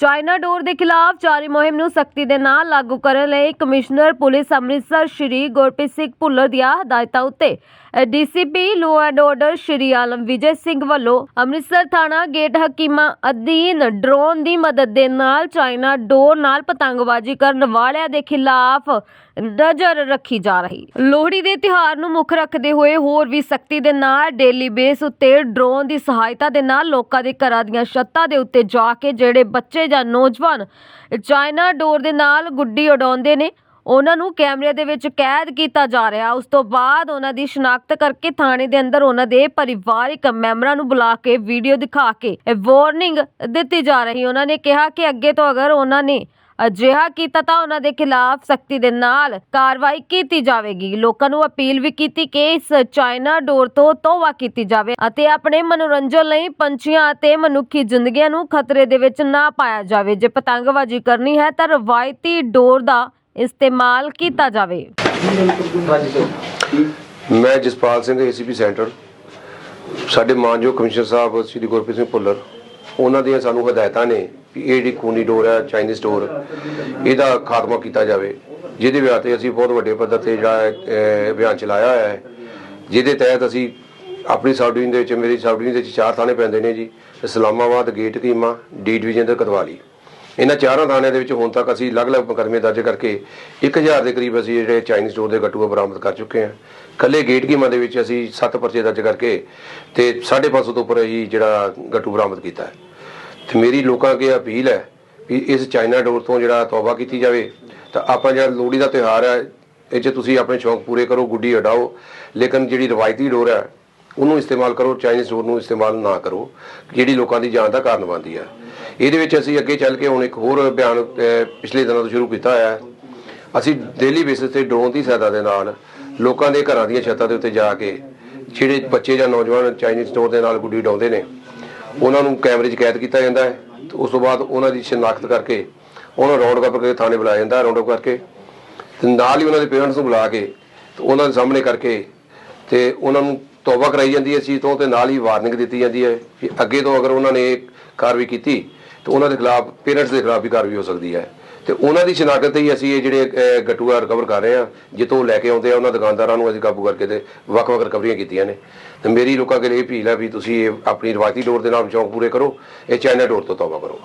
China ਡੋਰ ਦੇ ਖਿਲਾਫ ਜਾਰੀ ਮੁਹਿੰਮ ਨੂੰ ਸਖਤੀ ਦੇ ਨਾਲ ਲਾਗੂ ਕਰਨ ਲਈ ਕਮਿਸ਼ਨਰ ਪੁਲਿਸ ਅੰਮ੍ਰਿਤਸਰ ਸ਼੍ਰੀ ਗੁਰਪ੍ਰੀਤ ਸਿੰਘ ਭੁੱਲਰ ਦੀਆਂ ਹਦਾਇਤਾਂ ਉੱਤੇ। DCP law and order Shri Alam Vijay Singh ਵੱਲੋਂ ਅੰਮ੍ਰਿਤਸਰ ਥਾਣਾ ਗੇਟ ਹਕੀਮਾ ਅਧੀਨ ਡਰੋਨ ਦੀ ਮਦਦ ਦੇ ਨਾਲ ਚਾਈਨਾ ਡੋਰ ਨਾਲ ਪਤੰਗਬਾਜ਼ੀ ਕਰਨ ਵਾਲਿਆਂ ਦੇ ਖਿਲਾਫ ਨਜ਼ਰ ਰੱਖੀ ਜਾ ਰਹੀ। ਲੋਹੜੀ ਦੇ ਤਿਉਹਾਰ ਨੂੰ ਮੁੱਖ ਰੱਖਦੇ ਹੋਏ ਹੋਰ ਵੀ ਸਖਤੀ ਦੇ ਨਾਲ ਡੇਲੀ ਬੇਸ ਉੱਤੇ ਡਰੋਨ ਦੀ ਸਹਾਇਤਾ ਦੇ ਨਾਲ ਲੋਕਾਂ ਦੇ ਘਰਾਂ ਦੀਆਂ ਛੱਤਾਂ ਦੇ ਉੱਤੇ ਜਾ ਕੇ ਜਿਹੜੇ ਬੱਚੇ ਜਾਂ ਨੌਜਵਾਨ ਚਾਈਨਾ ਡੋਰ ਦੇ ਨਾਲ ਗੁੱਡੀ ਉਡਾਉਂਦੇ ਨੇ, ਉਹਨਾਂ ਨੂੰ ਕੈਮਰੇ ਦੇ ਵਿੱਚ ਕੈਦ ਕੀਤਾ ਜਾ ਰਿਹਾ। ਉਸ ਤੋਂ ਬਾਅਦ ਉਹਨਾਂ ਦੀ ਸ਼ਨਾਖਤ ਕਰਕੇ ਥਾਣੇ ਦੇ ਅੰਦਰ ਉਹਨਾਂ ਦੇ ਪਰਿਵਾਰਿਕ ਮੈਂਬਰਾਂ ਨੂੰ ਬੁਲਾ ਕੇ ਵੀਡੀਓ ਦਿਖਾ ਕੇ ਵਾਰਨਿੰਗ ਦਿੱਤੀ ਜਾ ਰਹੀ। ਉਹਨਾਂ ਨੇ ਕਿਹਾ ਕਿ ਅੱਗੇ ਤੋਂ ਅਗਰ ਉਹਨਾਂ ਨੇ ਅਜਿਹਾ ਕੀਤਾ ਤਾਂ ਉਹਨਾਂ ਦੇ ਖਿਲਾਫ ਸਖਤੀ ਦੇ ਨਾਲ ਕਾਰਵਾਈ ਕੀਤੀ ਜਾਵੇਗੀ। ਲੋਕਾਂ ਨੂੰ ਅਪੀਲ ਵੀ ਕੀਤੀ ਕਿ ਇਸ ਚਾਈਨਾ ਡੋਰ ਤੋਂ ਤੋਬਾ ਕੀਤੀ ਜਾਵੇ ਅਤੇ ਆਪਣੇ ਮਨੋਰੰਜਨ ਲਈ ਪੰਛੀਆਂ ਅਤੇ ਮਨੁੱਖੀ ਜ਼ਿੰਦਗੀਆਂ ਨੂੰ ਖਤਰੇ ਦੇ ਵਿੱਚ ਨਾ ਪਾਇਆ ਜਾਵੇ। ਜੇ ਪਤੰਗਬਾਜ਼ੀ ਕਰਨੀ ਹੈ ਤਾਂ ਰਵਾਇਤੀ ਡੋਰ ਦਾ ਇਸਤੇਮਾਲ ਕੀਤਾ ਜਾਵੇ। ਮੈਂ ਜਸਪਾਲ ਸਿੰਘ ਏਸੀਪੀ ਸੈਂਟਰ। ਸਾਡੇ ਮਾਨਯੋਗ ਕਮਿਸ਼ਨਰ ਸਾਹਿਬ ਸ੍ਰੀ ਗੁਰਪ੍ਰੀਤ ਸਿੰਘ ਭੁੱਲਰ ਉਹਨਾਂ ਦੀਆਂ ਸਾਨੂੰ ਹਦਾਇਤਾਂ ਨੇ ਕਿ ਇਹ ਜਿਹੜੀ ਖੂਨੀ ਡੋਰ ਹੈ, ਚਾਈਨੀਜ਼ ਡੋਰ, ਇਹਦਾ ਖਾਤਮਾ ਕੀਤਾ ਜਾਵੇ। ਜਿਹਦੇ ਵਿਆਹ ਤੇ ਅਸੀਂ ਬਹੁਤ ਵੱਡੇ ਪੱਧਰ ਤੇ ਜਿਹੜਾ ਅਭਿਆਨ ਚਲਾਇਆ ਹੋਇਆ ਹੈ। ਜਿਹਦੇ ਤਹਿਤ ਅਸੀਂ ਆਪਣੀ ਸਬ ਡਿਵੀਜ਼ਨ ਦੇ ਵਿੱਚ, ਮੇਰੀ ਸਬ ਡਿਵੀਜ਼ਨ ਦੇ ਵਿੱਚ ਚਾਰ ਥਾਣੇ ਪੈਂਦੇ ਨੇ ਜੀ। ਇਸਲਾਮਾਬਾਦ, ਗੇਟ ਕੀਮਾ, ਡੀ ਡਿਵੀਜ਼ਨ ਤੇ ਕਤਵਾਲੀ ਇਹਨਾਂ ਚਾਰਾਂ ਥਾਣਿਆਂ ਦੇ ਵਿੱਚ ਹੁਣ ਤੱਕ ਅਸੀਂ ਅਲੱਗ-ਅਲੱਗ ਮੁਕਦਮੇ ਦਰਜ ਕਰਕੇ 1000 ਦੇ ਕਰੀਬ ਅਸੀਂ ਜਿਹੜੇ ਚਾਈਨੀਜ਼ ਸਟੋਰ ਦੇ ਗੱਟੂਆ ਬਰਾਮਦ ਕਰ ਚੁੱਕੇ ਹਾਂ। ਕੱਲੇ ਗੇਟ ਕੀਮਾ ਦੇ ਵਿੱਚ ਅਸੀਂ 7 ਪਰਚੇ ਦਰਜ ਕਰਕੇ ਤੇ 550 ਤੋਂ ਉੱਪਰ ਅਸੀਂ ਜਿਹੜਾ ਗੱਟੂ ਬਰਾਮਦ ਕੀਤਾ ਹੈ। ਤੇ ਮੇਰੀ ਲੋਕਾਂ ਅੱਗੇ ਅਪੀਲ ਹੈ ਵੀ ਇਸ ਚਾਈਨਾ ਡੋਰ ਤੋਂ ਜਿਹੜਾ ਤੌਬਾ ਕੀਤੀ ਜਾਵੇ, ਤਾਂ ਆਪਾਂ ਜਿਹੜਾ ਲੋਹੜੀ ਦਾ ਤਿਉਹਾਰ ਹੈ, ਇਹ 'ਚ ਤੁਸੀਂ ਆਪਣੇ ਸ਼ੌਂਕ ਪੂਰੇ ਕਰੋ, ਗੁੱਡੀ ਉਡਾਓ ਲੇਕਿਨ ਜਿਹੜੀ ਰਵਾਇਤੀ ਡੋਰ ਹੈ, ਉਹਨੂੰ ਇਸਤੇਮਾਲ ਕਰੋ, ਚਾਈਨੀਜ਼ ਡੋਰ ਨੂੰ ਇਸਤੇਮਾਲ ਨਾ ਕਰੋ, ਜਿਹੜੀ ਲੋਕਾਂ ਦੀ ਜਾਨ ਦਾ ਕਾਰਨ ਬਣਦੀ ਹੈ। ਇਹਦੇ ਵਿੱਚ ਅਸੀਂ ਅੱਗੇ ਚੱਲ ਕੇ ਹੁਣ ਇੱਕ ਹੋਰ ਅਭਿਆਨ ਪਿਛਲੇ ਦਿਨਾਂ ਤੋਂ ਸ਼ੁਰੂ ਕੀਤਾ ਹੋਇਆ ਹੈ। ਅਸੀਂ ਡੇਲੀ ਬੇਸਿਸ ਤੇ ਡਰੋਨ ਦੀ ਸਹਾਇਤਾ ਦੇ ਨਾਲ ਲੋਕਾਂ ਦੇ ਘਰਾਂ ਦੀਆਂ ਛੱਤਾਂ ਦੇ ਉੱਤੇ ਜਾ ਕੇ, ਜਿਹੜੇ ਬੱਚੇ ਜਾਂ ਨੌਜਵਾਨ ਚਾਈਨੀਜ਼ ਡੋਰ ਦੇ ਨਾਲ ਗੁੱਡੀ ਉਡਾਉਂਦੇ ਨੇ ਉਹਨਾਂ ਨੂੰ ਕੈਮਰੇ 'ਚ ਕੈਦ ਕੀਤਾ ਜਾਂਦਾ ਹੈ ਤੇ ਉਸ ਤੋਂ ਬਾਅਦ ਉਹਨਾਂ ਦੀ ਸ਼ਨਾਖਤ ਕਰਕੇ ਉਹਨਾਂ ਨੂੰ ਰਾਉਂਡ ਅਪ ਕਰਕੇ ਥਾਣੇ ਬੁਲਾਇਆ ਜਾਂਦਾ ਰੌਂਡ ਅਪ ਕਰਕੇ। ਤੇ ਨਾਲ ਹੀ ਉਹਨਾਂ ਦੇ ਪੇਰੈਂਟਸ ਨੂੰ ਬੁਲਾ ਕੇ ਤੇ ਉਹਨਾਂ ਦੇ ਸਾਹਮਣੇ ਕਰਕੇ ਤੇ ਉਹਨਾਂ ਨੂੰ ਤੌਬਾ ਕਰਾਈ ਜਾਂਦੀ ਹੈ ਇਸ ਚੀਜ਼ ਤੋਂ ਤੇ ਨਾਲ ਹੀ ਵਾਰਨਿੰਗ ਦਿੱਤੀ ਜਾਂਦੀ ਹੈ ਕਿ ਅੱਗੇ ਤੋਂ ਅਗਰ ਉਹਨਾਂ ਨੇ ਕਾਰਵਾਈ ਕੀਤੀ ਤੇ ਉਹਨਾਂ ਦੇ ਖਿਲਾਫ, ਪੇਰੈਂਟਸ ਦੇ ਖਿਲਾਫ ਵੀ ਕਾਰਵਾਈ ਹੋ ਸਕਦੀ ਹੈ। ਤੇ ਉਹਨਾਂ ਦੀ ਸ਼ਨਾਖਤ ਤੇ ਹੀ ਅਸੀਂ ਇਹ ਜਿਹੜੇ ਅਹ, ਗੱਟੂਆ ਰਿਕਵਰ ਕਰ ਰਹੇ ਹਾਂ। ਜਿੱਥੋਂ ਲੈ ਕੇ ਆਉਂਦੇ ਆ ਉਹਨਾਂ ਦੁਕਾਨਦਾਰਾਂ ਨੂੰ ਅਸੀਂ ਕਾਬੂ ਕਰਕੇ ਤੇ ਵੱਖ-ਵੱਖ ਰਿਕਵਰੀਆਂ ਕੀਤੀਆਂ ਨੇ। ਤੇ ਮੇਰੀ ਲੋਕਾਂ ਕੇ ਇਹ ਅਪੀਲ ਹੈ ਵੀ ਤੁਸੀਂ ਇਹ ਆਪਣੀ ਰਵਾਇਤੀ ਡੋਰ ਦੇ ਨਾਲ ਸ਼ੌਂਕ ਪੂਰੇ ਕਰੋ। ਇਹ ਚਾਈਨਾ ਡੋਰ ਤੋਂ ਤੌਬਾ ਕਰੋ।